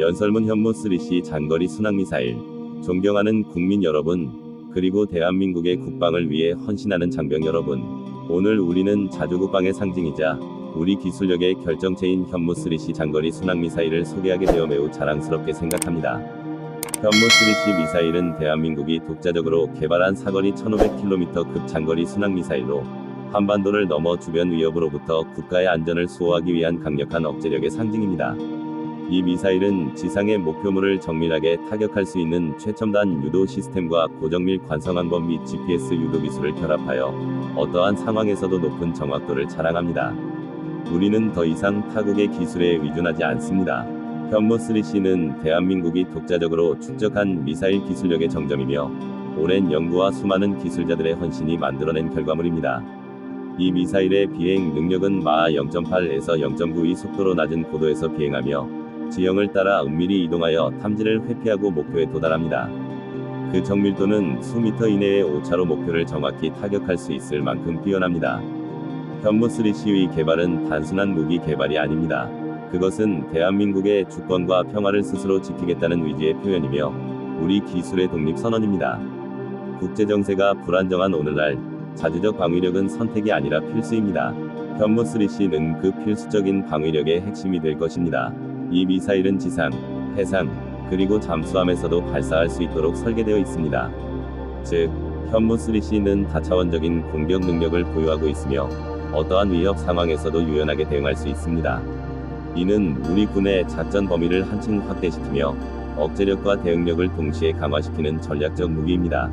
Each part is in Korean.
연설문 현무 3C 장거리 순항미사일. 존경하는 국민 여러분, 그리고 대한민국의 국방을 위해 헌신하는 장병 여러분. 오늘 우리는 자주국방의 상징이자 우리 기술력의 결정체인 현무 3C 장거리 순항미사일을 소개하게 되어 매우 자랑스럽게 생각합니다. 현무 3C 미사일은 대한민국이 독자적으로 개발한 사거리 1500km급 장거리 순항미사일로 한반도를 넘어 주변 위협으로부터 국가의 안전을 수호하기 위한 강력한 억제력의 상징입니다. 이 미사일은 지상의 목표물을 정밀하게 타격할 수 있는 최첨단 유도 시스템과 고정밀 관성항법 및 GPS 유도 기술을 결합하여 어떠한 상황에서도 높은 정확도를 자랑합니다. 우리는 더 이상 타국의 기술에 의존하지 않습니다. 현무 3C는 대한민국이 독자적으로 축적한 미사일 기술력의 정점이며 오랜 연구와 수많은 기술자들의 헌신이 만들어낸 결과물입니다. 이 미사일의 비행 능력은 마하 0.8에서 0.92 속도로 낮은 고도에서 비행하며 지형을 따라 은밀히 이동하여 탐지를 회피하고 목표에 도달합니다. 그 정밀도는 수미터 이내의 오차로 목표를 정확히 타격할 수 있을 만큼 뛰어납니다. 현무 3C의 개발은 단순한 무기 개발이 아닙니다. 그것은 대한민국의 주권과 평화를 스스로 지키겠다는 의지의 표현이며 우리 기술의 독립 선언입니다. 국제 정세가 불안정한 오늘날 자주적 방위력은 선택이 아니라 필수입니다. 현무 3C는 그 필수적인 방위력의 핵심이 될 것입니다. 이 미사일은 지상, 해상, 그리고 잠수함에서도 발사할 수 있도록 설계되어 있습니다. 즉, 현무 3C는 다차원적인 공격 능력을 보유하고 있으며 어떠한 위협 상황에서도 유연하게 대응할 수 있습니다. 이는 우리 군의 작전 범위를 한층 확대시키며 억제력과 대응력을 동시에 강화시키는 전략적 무기입니다.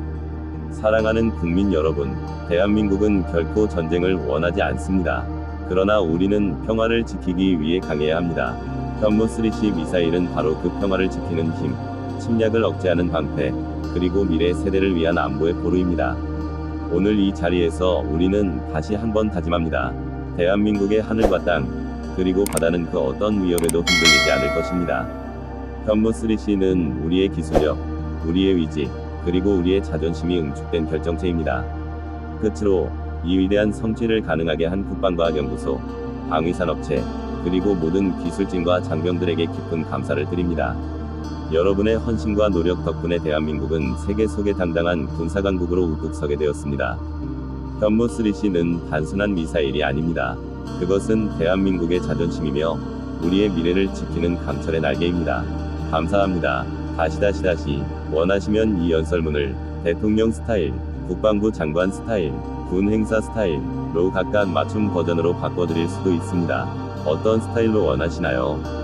사랑하는 국민 여러분, 대한민국은 결코 전쟁을 원하지 않습니다. 그러나 우리는 평화를 지키기 위해 강해야 합니다. 현무 3C 미사일은 바로 그 평화를 지키는 힘, 침략을 억제하는 방패, 그리고 미래 세대를 위한 안보의 보루입니다. 오늘 이 자리에서 우리는 다시 한번 다짐합니다. 대한민국의 하늘과 땅, 그리고 바다는 그 어떤 위협에도 흔들리지 않을 것입니다. 현무 3C는 우리의 기술력, 우리의 의지, 그리고 우리의 자존심이 응축된 결정체입니다. 끝으로 이 위대한 성취를 가능하게 한 국방과학연구소, 방위산업체, 그리고 모든 기술진과 장병들에게 깊은 감사를 드립니다. 여러분의 헌신과 노력 덕분에 대한민국은 세계 속에 당당한 군사강국으로 우뚝 서게 되었습니다. 현무 3C는 단순한 미사일이 아닙니다. 그것은 대한민국의 자존심이며 우리의 미래를 지키는 강철의 날개입니다. 감사합니다. 다시 다시 다시 원하시면 이 연설문을 대통령 스타일, 국방부 장관 스타일, 군 행사 스타일로 각각 맞춤 버전으로 바꿔드릴 수도 있습니다. 어떤 스타일로 원하시나요?